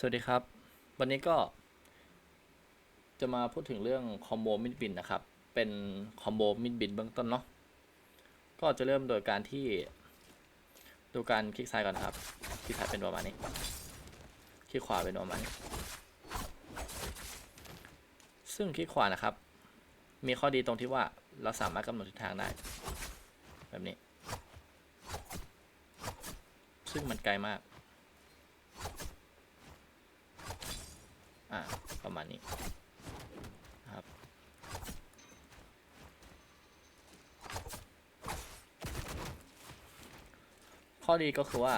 สวัสดีครับ วันนี้ก็ จะมาพูดถึงเรื่องคอมโบมิดบินนะครับ เป็นคอมโบมิดบินเบื้องต้นเนาะก็จะเริ่มโดยการที่ ดูการคลิกซ้ายก่อนครับคลิกซ้ายเป็นประมาณนี้คลิกขวาเป็นประมาณนี้ซึ่งคลิกขวานะครับ มีข้อดีตรงที่ว่าเราสามารถกำหนดทิศทางได้ แบบนี้ ซึ่งมันไกลมาก อ่าประมาณนี้ครับข้อดีก็คือว่า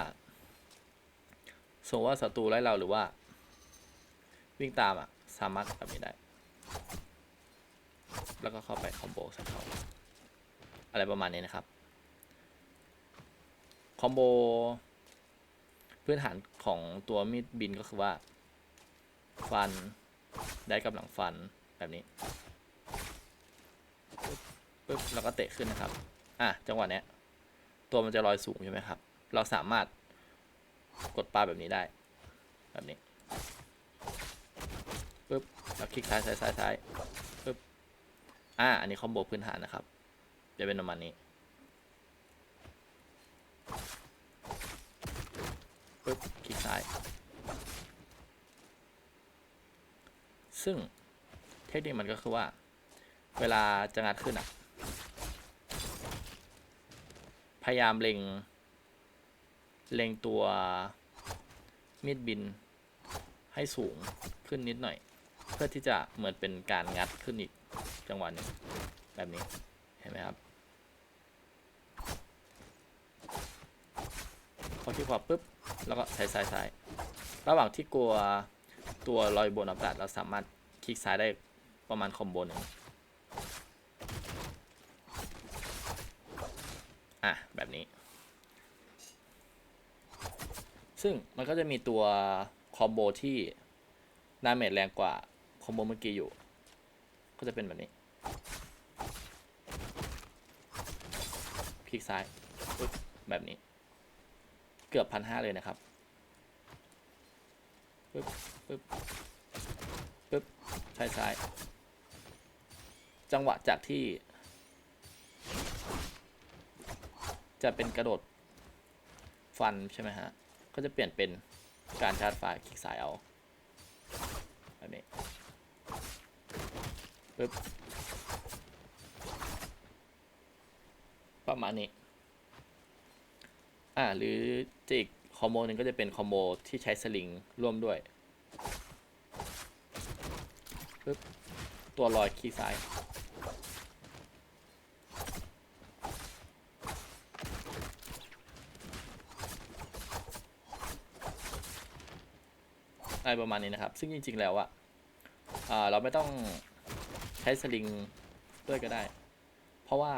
สมมติว่าศัตรูไล่เราหรือว่า วิ่งตามอะ สามารถแบบนี้ได้ แล้วก็เข้าไปคอมโบใส่เขาอะไรประมาณนี้นะครับคอมโบพื้นฐานของตัวมีดบินก็คือว่า ฟัน ได้กำลังฟันแบบนี้ปึ๊บแล้วก็เตะขึ้นนะครับ อะ จังหวะเนี้ย ตัวมันจะลอยสูงใช่ไหมครับ เราสามารถกดปลาแบบนี้ได้ แบบนี้ปึ๊บแล้วคลิกซ้ายซ้ายซ้ายซ้ายปึ๊บ อะอันนี้คอมโบพื้นฐานนะครับ จะเป็นประมาณนี้ปึ๊บคลิกซ้าย ซึ่งเทคนิคมันก็คือว่า เวลาจะงัดขึ้นอะ พยายามเล็ง เล็งตัวมีดบินให้สูงขึ้นนิดหน่อย เพื่อที่จะเหมือนเป็นการงัดขึ้นอีกจังหวะหนึงแบบนี้ เห็นไหมครับพอคลิกขวาปุ๊บ แล้วก็ซ้ายซ้ายซ้ายระหว่างที่กลัว ตัวลอยบนอากาศเราสามารถคลิกซ้ายได้ประมาณคอมโบหนึ่งอะ แบบนี้ ซึ่งมันก็จะมีตัวคอมโบที่ดาเมจแรงกว่าคอมโบเมื่อกี้อยู่ ก็จะเป็นแบบนี้ คลิกซ้าย แบบนี้ เกือบพันห้าเลยนะครับปึ๊บปึ๊บปึ๊บซ้ายซ้าย จังหวะจากที่ จะเป็นกระโดดฟันใช่ไหมฮะ ก็จะเปลี่ยนเป็นการชาร์จไฟคลิกซ้ายเอาแบบนี้ปึ๊บประมาณนี้ อ่า หรือจะอีกคอมโบหนึ่งก็จะเป็นคอมโบที่ใช้สลิงร่วมด้วย ปึ๊บตัวลอยคีย์ซ้าย อะไรประมาณนี้นะครับ ซึ่งจริง ๆ แล้วอะเราไม่ต้องใช้สลิงด้วยก็ได้ เพราะว่า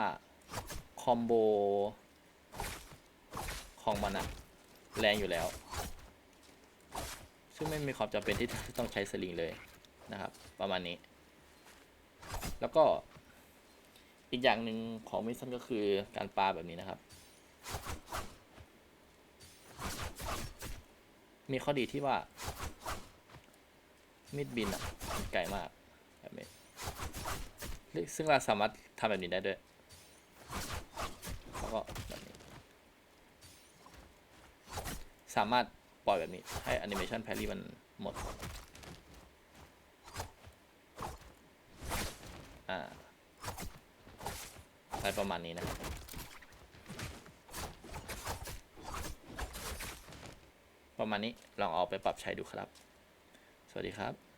คอมโบ ของมันอะแรงอยู่แล้ว ซึ่งไม่มีความจำเป็นที่ต้องใช้สลิงเลยนะครับ ประมาณนี้ แล้วก็อีกอย่างหนึ่งของมิสซันก็คือการปาแบบนี้นะครับ มีข้อดีที่ว่ามีดบินอะไกลมากแบบนี้ซึ่งเราสามารถทำแบบนี้ได้ด้วยแล้วก็แบบนี้ สามารถ ปล่อยแบบนี้ ให้แอนิเมชันแพรี่มันหมด อ่าอะไรประมาณนี้นะประมาณนี้ลองเอาไปปรับใช้ดูครับ สวัสดีครับ